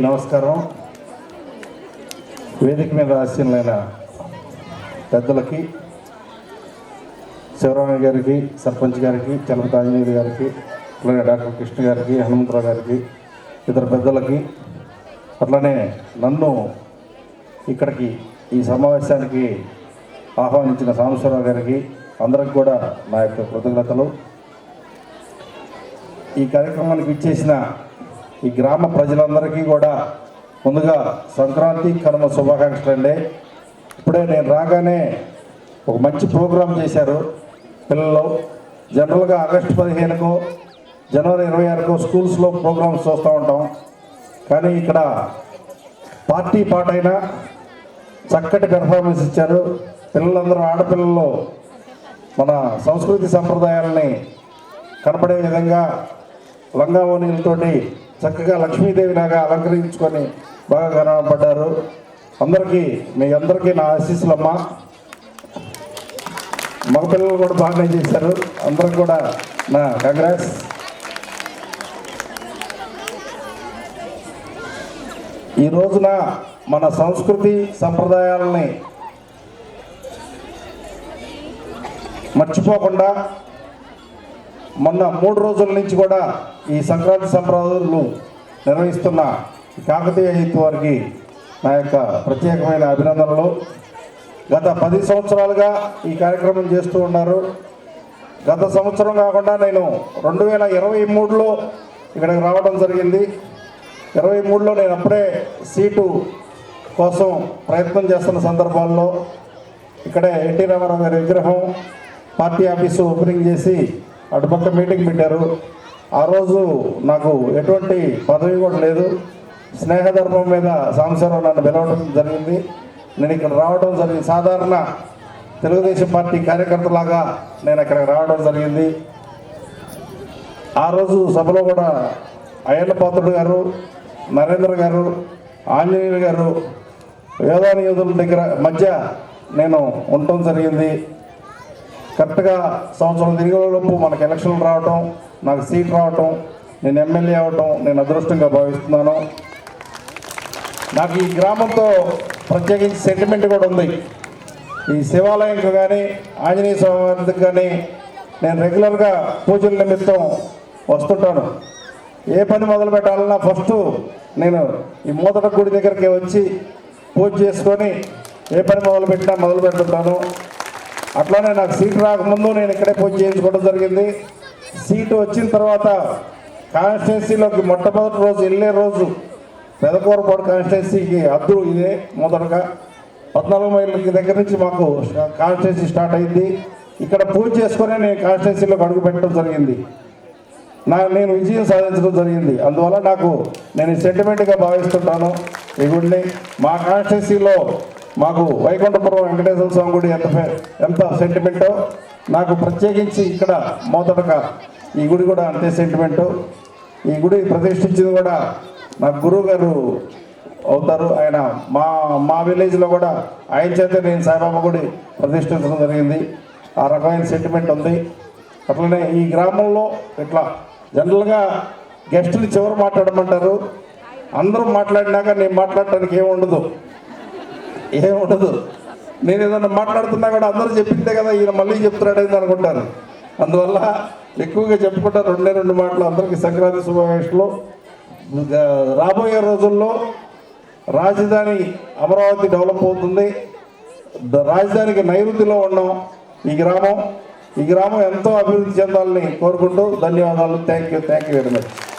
నమస్కారం. వేదిక మీద ఆశీనులైన పెద్దలకి శివరామయ్య గారికి సర్పంచ్ గారికి చలపతి ఆంజనేయులు గారికి అలాగే డాక్టర్ కృష్ణ గారికి హనుమంతరావు గారికి ఇతర పెద్దలకి అట్లనే నన్ను ఇక్కడికి ఈ సమావేశానికి ఆహ్వానించిన సాంబశ్వరరావు గారికి అందరికి కూడా నా యొక్క కృతజ్ఞతలు. ఈ కార్యక్రమానికి ఇచ్చేసిన ఈ గ్రామ ప్రజలందరికీ కూడా ముందుగా సంక్రాంతి కనుమ శుభాకాంక్షలు అండి. ఇప్పుడే నేను రాగానే ఒక మంచి ప్రోగ్రాం చేశారు పిల్లలు. జనరల్గా ఆగస్టు పదిహేనుకో జనవరి ఇరవై ఆరుకో స్కూల్స్లో ప్రోగ్రామ్స్ చూస్తూ ఉంటాం. కానీ ఇక్కడ పార్టీ పాట చక్కటి పెర్ఫార్మెన్స్ ఇచ్చారు. పిల్లలందరూ ఆడపిల్లలు మన సంస్కృతి సంప్రదాయాలని కనపడే విధంగా లంగా చక్కగా లక్ష్మీదేవిలాగా అలంకరించుకొని బాగా కనపడ్డారు అందరికీ మీ అందరికీ నా ఆశీస్సులమ్మ. మగపిల్లలు కూడా బాగానే చేశారు. అందరికి కూడా నా కంగ్రాట్స్ ఈ రోజున మన సంస్కృతి సంప్రదాయాలని మర్చిపోకుండా మొన్న మూడు రోజుల నుంచి కూడా ఈ సంక్రాంతి సంప్రదాయాలు నిర్వహిస్తున్న కాకతీయ యూత్ వారికి నా యొక్క ప్రత్యేకమైన అభినందనలు. గత పది సంవత్సరాలుగా ఈ కార్యక్రమం చేస్తూ ఉన్నారు. గత సంవత్సరం కాకుండా నేను రెండు వేల ఇరవై మూడులో ఇక్కడికి రావడం జరిగింది. ఇరవై మూడులో నేను అప్పుడే సీటు కోసం ప్రయత్నం చేస్తున్న సందర్భాల్లో ఇక్కడే ఎన్టీ రామారావు గారి విగ్రహం పార్టీ ఆఫీసు ఓపెనింగ్ చేసి అటుపక్క మీటింగ్ పెట్టారు. ఆ రోజు నాకు ఎటువంటి పదవి కూడా లేదు. స్నేహధర్మం మీద సంసారం నన్ను పిలవడం జరిగింది. నేను ఇక్కడ రావడం జరిగింది. సాధారణ తెలుగుదేశం పార్టీ కార్యకర్తలాగా నేను ఇక్కడికి రావడం జరిగింది. ఆ రోజు సభలో కూడా అయ్యన్నపాత్రుడు గారు నరేంద్ర గారు ఆంజనేయులు గారు వేదాని యోధుల దగ్గర మధ్య నేను ఉండటం జరిగింది. కరెక్ట్గా సంవత్సరం తిరిగేలోపు మనకు ఎలక్షన్లు రావటం నాకు సీట్ రావటం నేను ఎమ్మెల్యే అవటం నేను అదృష్టంగా భావిస్తున్నాను. నాకు ఈ గ్రామంతో ప్రత్యేకించి సెంటిమెంట్ కూడా ఉంది. ఈ శివాలయంకి కానీ ఆంజనేయ స్వామి కానీ నేను రెగ్యులర్గా పూజల నిమిత్తం వస్తుంటాను. ఏ పని మొదలు పెట్టాలన్నా ఫస్ట్ నేను ఈ మూతట గుడి దగ్గరికి వచ్చి పూజ చేసుకొని ఏ పని మొదలు పెట్టినా మొదలు పెడుతుంటాను. అట్లానే నాకు సీట్ రాకముందు నేను ఇక్కడే పూజ చేయించుకోవడం జరిగింది. సీటు వచ్చిన తర్వాత కాన్స్టిట్యున్సీలోకి మొట్టమొదటి రోజు వెళ్ళే రోజు పెదకూరపాడు కాన్స్టిట్యున్సీకి అద్దు ఇదే మొదటగా. పద్నాలుగు మైళ్ళకి దగ్గర నుంచి మాకు కాన్స్టిట్యున్సీ స్టార్ట్ అయింది. ఇక్కడ పూజ చేసుకునే నేను కాన్స్టిట్యున్సీలోకి అడుగు పెట్టడం జరిగింది. నా నేను విజయం సాధించడం జరిగింది. అందువల్ల నాకు నేను సెంటిమెంట్గా భావిస్తుంటాను. ఈ గుడిని మా కాన్స్టిట్యున్సీలో మాకు వైకుంఠపురం వెంకటేశ్వర స్వామి గుడి ఎంత ఎంత సెంటిమెంటో నాకు ప్రత్యేకించి ఇక్కడ మొదటగా ఈ గుడి కూడా అంతే సెంటిమెంటు ఈ గుడి ప్రతిష్ఠించింది కూడా నా గురువు గారు అవుతారు. ఆయన మా మా విలేజ్లో కూడా ఆయన చేత నేను సాయిబాబా గుడి ప్రతిష్ఠించడం జరిగింది. ఆ రకమైన సెంటిమెంట్ ఉంది. అట్లనే ఈ గ్రామంలో ఇట్లా జనరల్గా గెస్టులు చివరి మాట్లాడమంటారు. అందరూ మాట్లాడినాక నేను మాట్లాడటానికి ఏముండదు ఏముండదు. నేను ఏదన్నా మాట్లాడుతున్నా కూడా అందరూ చెప్పిందే కదా ఈయన మళ్ళీ చెప్తున్నాడేది అనుకుంటారు అందువల్ల ఎక్కువగా చెప్పుకుంటా రెండే రెండు మాటలు అందరికీ సంక్రాంతి శుభాకాంక్షలు. రాబోయే రోజుల్లో రాజధాని అమరావతి డెవలప్ అవుతుంది. ద- రాజధానికి నైరుతిలో ఉన్నాం ఈ గ్రామం. ఈ గ్రామం ఎంతో అభివృద్ధి చెందాలని కోరుకుంటూ ధన్యవాదాలు. Thank you thank you very much.